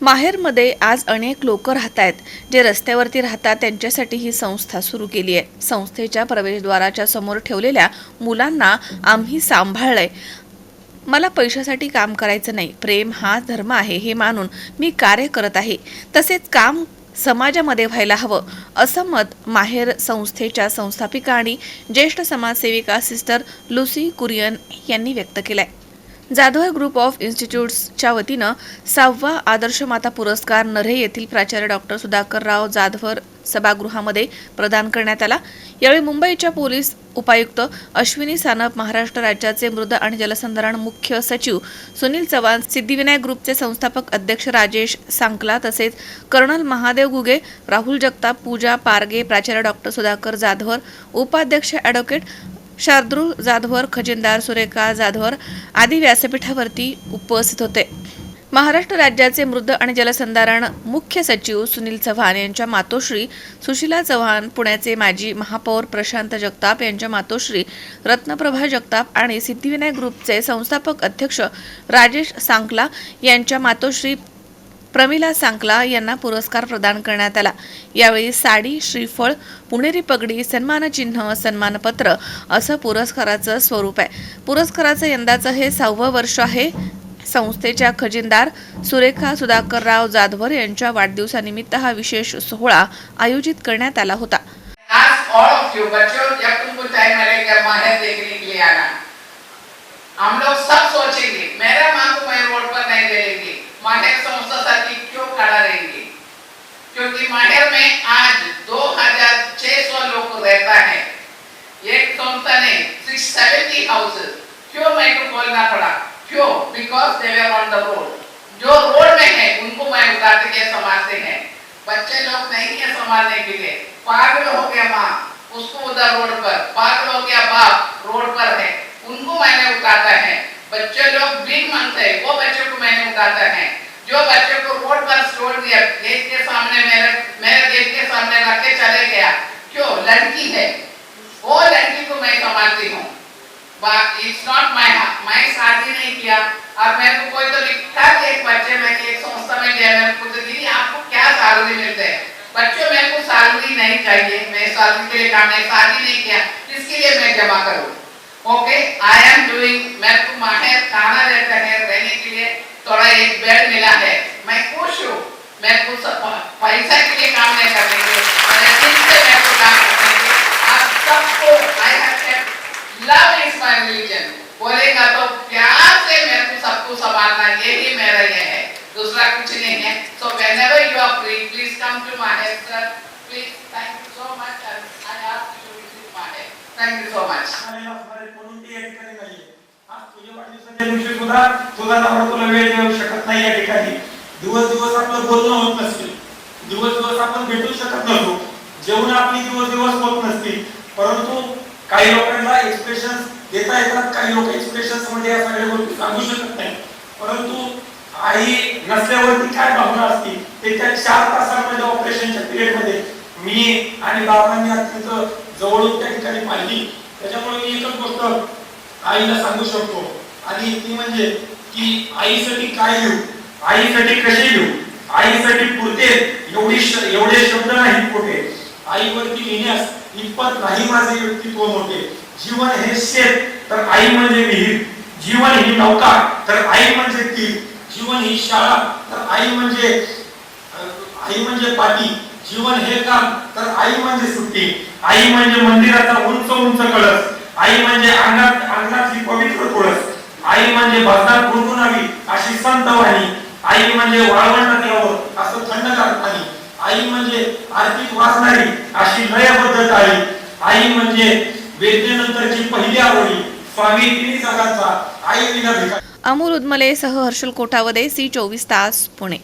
माहेरमध्ये आज अनेक लोक राहत आहेत जे रस्त्यावरती राहतात त्यांच्यासाठी ही संस्था सुरू केली आहे. संस्थेच्या प्रवेशद्वाराच्या समोर ठेवलेल्या मुलांना आम्ही सांभाळलंय. मला पैशासाठी काम करायचं नाही. प्रेम हा धर्म आहे हे मानून मी कार्य करत आहे. तसेच काम समाजामध्ये व्हायला हवं असं मत माहेर संस्थेच्या संस्थापिका आणि ज्येष्ठ समाजसेविका सिस्टर लुसी कुरियन यांनी व्यक्त केलं आहे जाधव ग्रुप ऑफ इन्स्टिट्यूट्सच्या वतीनं सहावा आदर्श माता पुरस्कार नरे येथील प्राचार्य डॉक्टर सुधाकरराव जाधवर सभागृहामध्ये प्रदान करण्यात आला. यावेळी मुंबईच्या पोलीस उपायुक्त अश्विनी सानप महाराष्ट्र राज्याचे मृद आणि जलसंधारण मुख्य सचिव सुनील चव्हाण सिद्धिविनायक ग्रुपचे संस्थापक अध्यक्ष राजेश सांकला तसेच कर्नल महादेव गुगे राहुल जगताप पूजा पारगे प्राचार्य डॉक्टर सुधाकर जाधवर उपाध्यक्ष ॲडव्होकेट शार्दूल जाधवर खजिनदार सुरेखा जाधवर आदी व्यासपीठावरती उपस्थित होते. महाराष्ट्र राज्याचे मृद आणि जलसंधारण मुख्य सचिव सुनील चव्हाण यांच्या मातोश्री सुशीला चव्हाण पुण्याचे माजी महापौर प्रशांत जगताप यांच्या मातोश्री रत्नप्रभा जगताप आणि सिद्धिविनायक ग्रुपचे संस्थापक अध्यक्ष राजेश सांकला यांच्या मातोश्री प्रमिला सांकला यांना पुरस्कार प्रदान करण्यात आला. यावेळी साडी श्रीफळ पुणेरी पगडी सन्मानचिन्ह सन्मानपत्र असं पुरस्काराचं स्वरूप आहे. पुरस्काराचं यंदाचं हे सहावं वर्ष आहे. संस्थेच्या खजिनदार सुरेखा सुधाकरराव जाधवर यांच्या वाढदिवसानिमित्त हा विशेष सोहळा आयोजित करण्यात आला होता. हम लोग सब सोचेंगे. मेरा है एक संस्था ने 670 हाउसेस क्यों मैं को बोलना पड़ा? क्यों? Because they were on the road जो रोड में है, उनको मैं उतारते के संभालते हैं. बच्चे लोग नहीं है संभालने के लिए. पागल हो गया माँ. उसको उधर रोड पर. पागल हो गया बाप रोड पर है. उनको मैंने उतारता है. बच्चे लोग भीख मांगते हैं. वो बच्चों को मैंने उतारता है. जो बच्चों को रोड पर छोड़ दिया गेट के सामने मेरे मेरे गेट के सामने रख के चले क्यों? लड़की है। वो लड़की को मैं संभालती हूँ। इट्स नॉट माय मैं शादी नहीं किया। और मेरे को कोई तो लिखा कि एक बच्चे में, एक संस्था में गया को तो दीदी आपको क्या सैलरी मिलते हैं? बच्चों, मेरे को सैलरी नहीं चाहिए। मैं सैलरी के लिए काम नहीं, शादी नहीं किया। इसके लिए मैं जमा करूँ? ओके आई एम डूइंग मेरे को माहिर खाना देते हैं, रहने के लिए थोड़ा एक बेड मिला है। मैं खुश हूँ। मेरे को पैसा माय रिलीजन बोलेगा तो प्यार से मेरे को सबको संभालना यही मेरा ये है। दूसरा कुछ नहीं है। So whenever you are free please come to my sir please thank you so much I ask you to visit my thank you so much दिवस दिवस आपलं बोलणं होत दिवस दिवस आपण भेटू शकत जेवण आपली दिवस दिवस होत परंतु काही लोकांना एक्सप्रेशन देता येतात. काही लोक एक्सप्रेशनमध्ये या सगळ्या गोष्टी सांगू शकत नाही. परंतु आई नसल्यावरती काय भावना असतील? ते त्या चार तासांमध्ये ऑपरेशनच्या पिरियडमध्ये मी आणि बाबांनी अत्यंत जवळून त्या ठिकाणी पाहिली. त्याच्यामुळे मी एकच गोष्ट आईला सांगू शकतो. आणि ती म्हणजे की आईसाठी काय लिहू आईसाठी कसे लिहू आईसाठी पुरते एवढी श- एवढे शब्द नाही कुठे आईवरती लिहिण्यास इतपत नाही माझे व्यक्तित्व मोठे. जीवन हे शेत तर आई म्हणजे विहीर जीवन ही नौका तर आई म्हणजे ती जीवन ही शाळा तर आई म्हणजे आई म्हणजे पाटी जीवन हे काम तर आई म्हणजे सुट्टी आई म्हणजे मंदिराचा उंच उंच कळस आई म्हणजे अंगात अंगणातली पवित्र तुळस आई म्हणजे भजनात गुणगुणावी अशी संत वाणी आई म्हणजे वाळवंटात यावं असं थंडगार पाणी आई म्हणजे आर्थिक वाचणारी अशी लयबद्ध टाळी आई म्हणजे वेदनेनंतरची पहिली आवडी स्वामी तिन्ही जगाचा आई विना भिकारी. अमोल उदमले सह हर्षल कोठावदे सी चोवीस तास पुणे.